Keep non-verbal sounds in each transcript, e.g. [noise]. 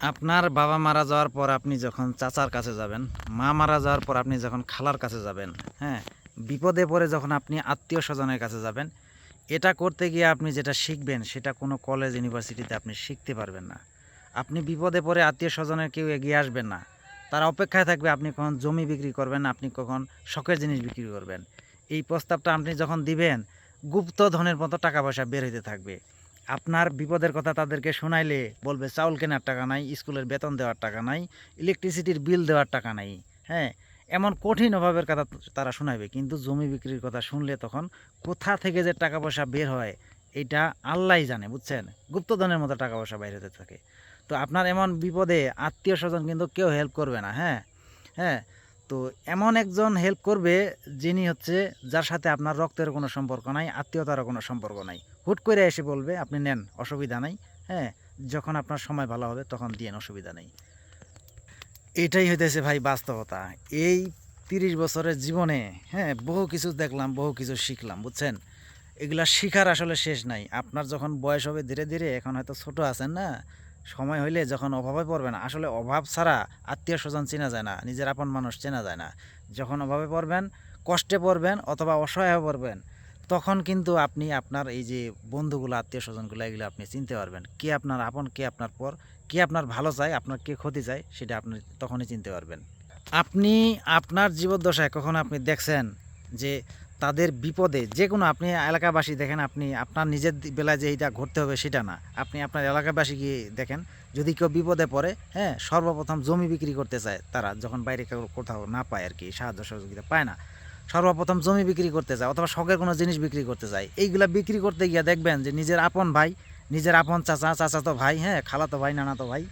আপনার বাবা মারা যাওয়ার পর আপনি যখন চাচার কাছে যাবেন, মা মারা যাওয়ার পর আপনি যখন খালার কাছে যাবেন হ্যাঁ বিপদে পড়ে যখন আপনি আত্মীয় স্বজনের কাছে যাবেন, এটা করতে গিয়ে আপনি যেটা শিখবেন, সেটা কোনো কলেজ ইউনিভার্সিটিতে আপনি শিখতে পারবেন না। আপনি বিপদে পড়ে আত্মীয় স্বজনের কেউ এগিয়ে আসবেন না। তারা অপেক্ষায় থাকবে আপনি কখন জমি বিক্রি করবেন, আপনি কখন শখের জিনিস বিক্রি করবেন। এই প্রস্তাবটা আপনি যখন দিবেন, গুপ্ত ধনের মতো টাকা পয়সা বের হইতে থাকবে। আপনার বিপদের কথা তাদেরকে শোনাইলে বলবে, চাউল কেনার টাকা নাই, স্কুলের বেতন দেওয়ার টাকা নাই ইলেকট্রিসিটির বিল দেওয়ার টাকা নাই। হ্যাঁ এমন কঠিন অভাবের কথা তারা শোনাবে কিন্তু জমি বিক্রির কথা শুনলে তখন কোথা থেকে যে টাকা পয়সা বের হয়, এটা আল্লাহই জানে, বুঝছেন? গুপ্তধনের মতো টাকা পয়সা বাইরে হতে থাকে। তো আপনার এমন বিপদে আত্মীয় স্বজন কিন্তু কেউ হেল্প করবে না হ্যাঁ? হ্যাঁ তো এমন একজন হেল্প করবে যিনি হচ্ছে, যার সাথে আপনার রক্তের কোনো সম্পর্ক নাই, আত্মীয়তারও কোনো সম্পর্ক নাই। হুট করে এসে বলবে, আপনি নেন, অসুবিধা নাই। হ্যাঁ যখন আপনার সময় ভালো হবে, তখন দিয়েন অসুবিধা নেই। এটাই হইতেছে ভাই বাস্তবতা। এই তিরিশ বছরের জীবনে হ্যাঁ বহু কিছু দেখলাম, বহু কিছু শিখলাম, বুঝছেন? এগুলা শিখার আসলে শেষ নাই। আপনার যখন বয়স হবে ধীরে ধীরে, এখন হয়তো ছোট আছেন না, সময় হইলে যখন অভাবে পড়বেন, আসলে অভাব ছাড়া আত্মীয় স্বজন চেনা যায় না, নিজের আপন মানুষ চেনা যায় না। যখন অভাবে পড়বেন, কষ্টে পড়বেন অথবা অসহায় পড়বেন তখন কিন্তু আপনি আপনার এই যে বন্ধুগুলো আত্মীয় স্বজনগুলো এগুলো আপনি চিনতে পারবেন। কে আপনার আপন, কে আপনার পর, কে আপনার ভালো চায়, আপনার কে ক্ষতি চায়, সেটা আপনি তখনই চিনতে পারবেন। আপনি আপনার জীবদ্দশায় কখনো আপনি দেখছেন যে তাদের বিপদে যে কোনো আপনি এলাকাবাসী দেখেন, আপনি আপনার নিজের বেলায় যে এইটা ঘটতে হবে সেটা না। আপনি আপনার এলাকাবাসী গিয়ে দেখেন, যদি কেউ বিপদে পড়ে হ্যাঁ সর্বপ্রথম জমি বিক্রি করতে চায় তারা, যখন বাইরে কেউ কোথাও না পায় আর কি সাহায্য সহযোগিতা পায় না। সর্বপ্রথম জমি বিক্রি করতে যায় অথবা শখের কোনো জিনিস বিক্রি করতে যায়। এইগুলা বিক্রি করতে গিয়ে দেখবেন যে নিজের আপন ভাই, নিজের আপন চাচা, চাচাতো ভাই হ্যাঁ খালাতো ভাই, নানাতো ভাই,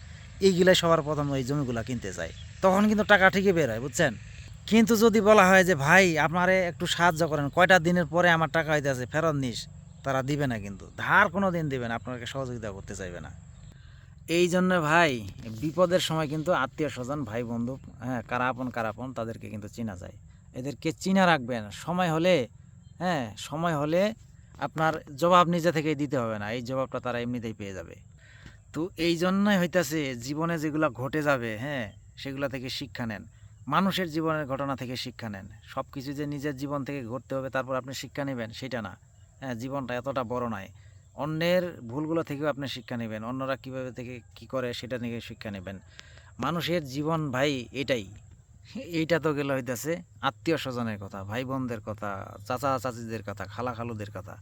এইগুলাই সবার প্রথম ওই জমিগুলা কিনতে যায়। তখন কিন্তু টাকা ঠিকই বের হয়, বুঝছেন? কিন্তু যদি বলা হয় যে, ভাই, আপনারে একটু সাহায্য করেন, কয়টা দিনের পরে আমার টাকা হইতেছে, ফেরত নিস, তারা দিবে না কিন্তু। ধার কোনো দিন দিবে না, আপনাকে সহযোগিতা করতে চাইবে না। এই জন্য ভাই, বিপদের সময় কিন্তু আত্মীয় স্বজন, ভাই, বন্ধু হ্যাঁ কারা আপন কারা আপন, তাদেরকে কিন্তু চেনা যায়। এদেরকে চিনা রাখবেন। সময় হলে হ্যাঁ সময় হলে আপনার জবাব নিজে থেকেই দিতে হবে না। এই জবাবটা তারা এমনিতেই পেয়ে যাবে। তো এই জন্যই হইতাছে জীবনে যেগুলো ঘটে যাবে হ্যাঁ সেগুলো থেকে শিক্ষা নেন। মানুষের জীবনের ঘটনা থেকে শিক্ষা নেন। সব কিছু যে নিজের জীবন থেকে ঘটতে হবে, তারপর আপনি শিক্ষা নেবেন, সেটা না। হ্যাঁ জীবনটা এতটা বড় নয়। অন্যের ভুলগুলো থেকেও আপনি শিক্ষা নেবেন। অন্যরা কীভাবে থেকে কি করে, সেটা নিয়ে শিক্ষা নেবেন। মানুষের জীবন ভাই এটাই। এইটা তো গেল হইতেছে আত্মীয় স্বজনের কথা ভাই বোনদের কথা, চাচা চাচিদের কথা, খালা খালুদের কথা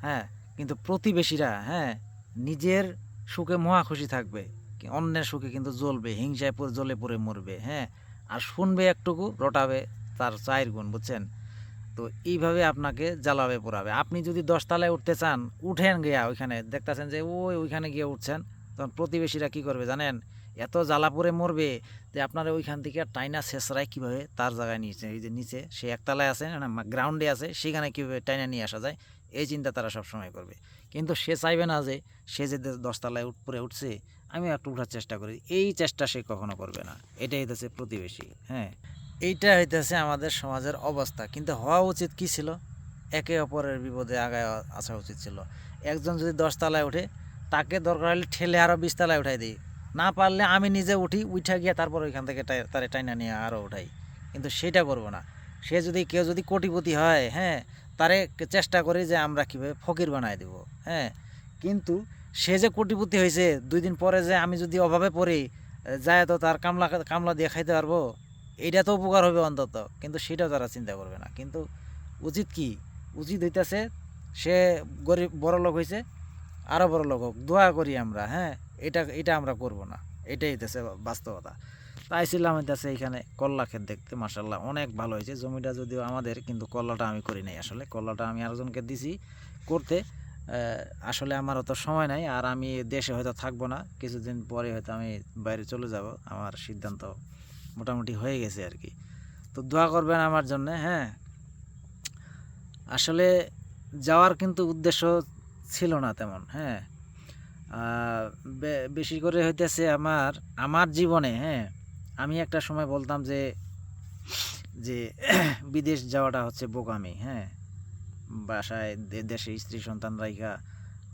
হ্যাঁ? কিন্তু প্রতিবেশীরা হ্যাঁ নিজের সুখে মহা খুশি থাকবে অন্যের সুখে কিন্তু জ্বলবে, হিংসায় পরে জ্বলে পড়ে মরবে হ্যাঁ? আর শুনবে একটুকু, রটাবে তার চায়ের গুণ, বুঝছেন? তো এইভাবে আপনাকে জ্বালাবে, পোড়াবে। আপনি যদি দশতলায় উঠতে চান, উঠেন গিয়া ওইখানে, দেখতেছেন যে ওই ওইখানে গিয়ে উঠছেন, তখন প্রতিবেশীরা কি করবে জানেন? এত জ্বালা পরে মরবে যে আপনারা ওইখান থেকে টাইনা শেষরায় কীভাবে তার জায়গায় নিচে এই যে নিচে সে একতলায় আছে, না গ্রাউন্ডে আছে, সেখানে কীভাবে টাইনা নিয়ে আসা যায়? এই চিন্তা তারা সবসময় করবে। কিন্তু সে চাইবে না যে সে যে দশতলায় উঠ পরে উঠছে আমি একটু উঠার চেষ্টা করি। এই চেষ্টা সে কখনো করবে না। এটাই হইতেছে প্রতিবেশী হ্যাঁ? এইটা হইতেছে আমাদের সমাজের অবস্থা। কিন্তু হওয়া উচিত কি ছিল? একে অপরের বিপদে আগায় আসা উচিত ছিল। একজন যদি দশতলায় ওঠে তাকে দরকার হলে ঠেলে আরও বিশতলায় উঠাই দিই। না পারলে আমি নিজে উঠি উঠা গিয়ে তারপর ওইখান থেকে তারে টাইনা নিয়ে আরও উঠাই। কিন্তু সেটা করব না। সে যদি কেউ যদি কোটিপতি হয় হ্যাঁ তারে চেষ্টা করি যে আমরা কীভাবে ফকির বানাই দেব হ্যাঁ। কিন্তু সে যে কোটিপতি হয়েছে, দুই দিন পরে যে আমি যদি অভাবে পড়ি যায় তো তার কামলা কামলা দিয়ে খাইতে পারব, এইটা তো উপকার হবে অন্তত। কিন্তু সেটাও তারা চিন্তা করবে না। কিন্তু উচিত কি? উচিত হইতেছে সে গরিব বড় লোক হয়েছে আরও বড় লোক হোক, দোয়া করি আমরা হ্যাঁ। এটা এটা আমরা করব না। এটাই হইতেছে বাস্তবতা। তাই ছিলাম হইতেছে এখানে কল্লা ক্ষেত দেখতে মাসাল্লাহ অনেক ভালো হয়েছে। জমিটা যদিও আমাদের, কিন্তু কল্লাটা আমি করি নাই আসলে। কল্লাটা আমি আরেকজনকে দিছি করতে। আসলে আমার অত সময় নাই, আর আমি দেশে হয়তো থাকব না। কিছুদিন পরে হয়তো আমি বাইরে চলে যাব। আমার সিদ্ধান্ত মোটামুটি হয়ে গেছে আর কি। তো দোয়া করবেন আমার জন্য হ্যাঁ। আসলে যাওয়ার কিন্তু উদ্দেশ্য ছিল না তেমন হ্যাঁ। বেশি করে হইতেছে আমার আমার জীবনে হ্যাঁ আমি একটা সময় বলতাম যে যে [clears throat] বিদেশ যাওয়াটা হচ্ছে বোকামি হ্যাঁ বাসায় দেশে স্ত্রী সন্তান রাইখা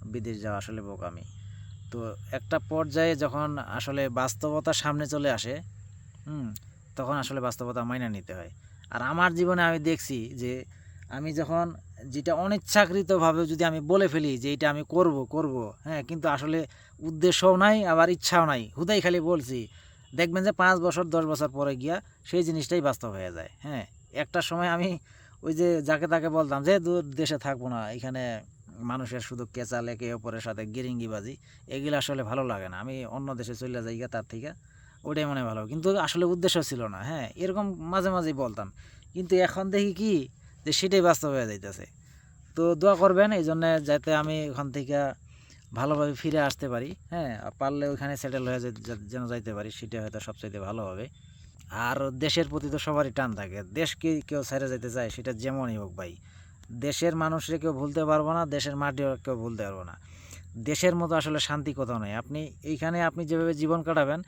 বিদেশ যাওয়া আসলে বোকামি। তো একটা পর্যায়ে যখন আসলে বাস্তবতা সামনে চলে আসে, হুম, তখন আসলে বাস্তবতা মাইনা নিতে হয়। আর আমার জীবনে আমি দেখছি যে আমি যখন যেটা অনিচ্ছাকৃতভাবে যদি আমি বলে ফেলি যে এটা আমি করব করব হ্যাঁ কিন্তু আসলে উদ্দেশ্যও নাই, আবার ইচ্ছাও নাই, হুদাই খালি বলছি। দেখবেন যে পাঁচ বছর, দশ বছর পরে গিয়া সেই জিনিসটাই বাস্তব হয়ে যায় হ্যাঁ। একটা সময় আমি ওই যে যাকে তাকে বলতাম যে, দূর দেশে থাকব না, এখানে মানুষের শুধু কেঁচা লেকে ওপরের সাথে গিরিঙ্গিবাজি, এগুলো আসলে ভালো লাগে না। আমি অন্য দেশে চলে যাই তার থেকে, ওটাই মনে ভালো। কিন্তু আসলে উদ্দেশ্য ছিল না হ্যাঁ এরকম মাঝে মাঝেই বলতাম। কিন্তু এখন দেখি কি যে সেটাই বাস্তব হয়ে যাইতেছে। তো দোয়া করবেন এই জন্যে যাতে আমি ওখান থেকে ভালোভাবে ফিরে আসতে পারি হ্যাঁ পারলে ওইখানে সেটেল হয়ে যেন যাইতে পারি, সেটা হয়তো সবচাইতে ভালো হবে। আর দেশের প্রতি তো সবারই টান থাকে দেশকে কেউ ছেড়ে যেতে চায়, সেটা যেমনই হোক ভাই। দেশের মানুষরে কেউ ভুলতে পারব না, দেশের মাটিও কেউ ভুলতে পারব না। দেশের মতো আসলে শান্তি কোথাও নেই। আপনি, এইখানে আপনি যেভাবে জীবন কাটাবেন,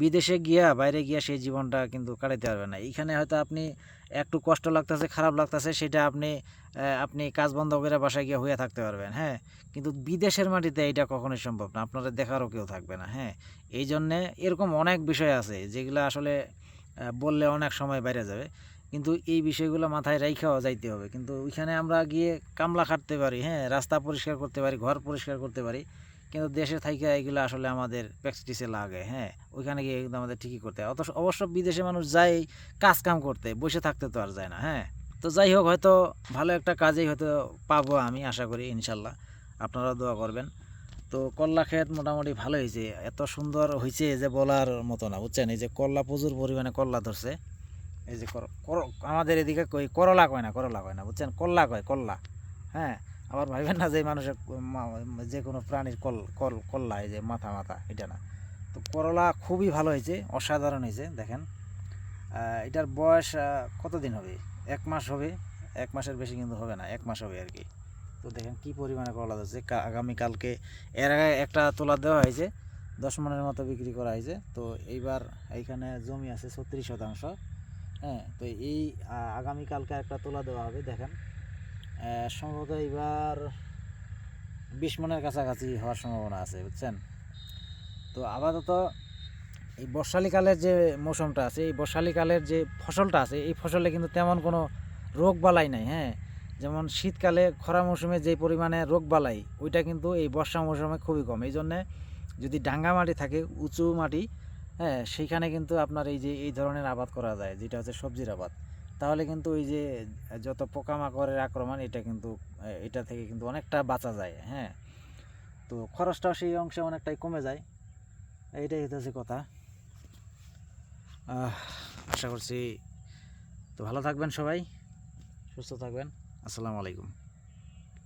বিদেশে গিয়া, বাইরে গিয়া সেই জীবনটা কিন্তু কাটাতে পারবেন না। এইখানে হয়তো আপনি একটু কষ্ট লাগতেছে, খারাপ লাগতেছে, সেটা আপনি আপনি কাজ বন্ধ করে বাসায় গিয়ে হয়ে থাকতে পারবেন হ্যাঁ? কিন্তু বিদেশের মাটিতে এটা কখনোই সম্ভব না, আপনারা দেখারও কেউ থাকবে না হ্যাঁ? এই জন্যে এরকম অনেক বিষয় আছে যেগুলো আসলে বললে অনেক সময় বাইরে যাবে, কিন্তু এই বিষয়গুলো মাথায় রাইখাও যাইতে হবে। কিন্তু ওইখানে আমরা গিয়ে কামলা খাটতে পারি হ্যাঁ? রাস্তা পরিষ্কার করতে পারি, ঘর পরিষ্কার করতে পারি কিন্তু দেশে থাইকা এগুলো আসলে আমাদের প্র্যাকটিসে লাগে হ্যাঁ? ওইখানে গিয়ে কিন্তু আমাদের ঠিকই করতে হয়। অথচ, অবশ্য বিদেশে মানুষ যায় কাজ কাম করতে, বসে থাকতে তো আর যায় না হ্যাঁ? তো যাই হোক, হয়তো ভালো একটা কাজেই হয়তো পাবো আমি, আশা করি, ইনশাল্লাহ। আপনারা দোয়া করবেন। তো কল্লা ক্ষেত মোটামুটি ভালো হয়েছে। এত সুন্দর হয়েছে যে বলার মতো না, বুঝছেন? এই যে কল্লা প্রচুর পরিমাণে কল্লা ধরছে। এই যে আমাদের এদিকে করলা কয় না, করলা কয় না, বুঝছেন? কল্লা কয়, কল্লা হ্যাঁ? আবার ভাইবেন না যে মানুষের যে কোনো প্রাণীর কল কল, কল্লা, এই যে মাথা মাথা, এটা না। তো করলা খুবই ভালো হয়েছে, অসাধারণ হয়েছে, দেখেন। এটার বয়স কতদিন হবে? এক মাস হবে, এক মাসের বেশি কিন্তু হবে না, এক মাস হবে আর কি। তো দেখেন কি পরিমাণে করলা কা- আগামীকালকে এর আগে একটা তোলা দেওয়া হয়েছে, দশ মনের মতো বিক্রি করা হয়েছে। তো এইবার এইখানে জমি আছে ছত্রিশ শতাংশ হ্যাঁ তো এই আগামীকালকে একটা তোলা দেওয়া হবে, দেখেন। সম্ভবত এইবার বিশ মনের কাছাকাছি হওয়ার সম্ভাবনা আছে, বুঝছেন? তো আপাতত এই বর্ষালিকালের যে মৌসুমটা আছে, এই বর্ষালিকালের যে ফসলটা আছে, এই ফসলে কিন্তু তেমন কোনো রোগ বালাই নাই হ্যাঁ? যেমন শীতকালে খরা মৌসুমে যে পরিমাণে রোগ বালাই, ওইটা কিন্তু এই বর্ষা মৌসুমে খুবই কম। এই জন্যে যদি ডাঙ্গা মাটি থাকে, উঁচু মাটি হ্যাঁ সেইখানে কিন্তু আপনার এই যে এই ধরনের আবাদ করা যায়, যেটা হচ্ছে সবজির আবাদ। তাহলে কিন্তু ওই যে, যত পোকামাকড়ের আক্রমণ, এটা কিন্তু এটা থেকে কিন্তু অনেকটা বাঁচা যায় হ্যাঁ? তো খরচটাও সেই অংশে অনেকটাই কমে যায়। এইটাই হচ্ছে কথা। আশা করছি তো ভালো থাকবেন সবাই। সুস্থ থাকবেন। আসসালামু আলাইকুম।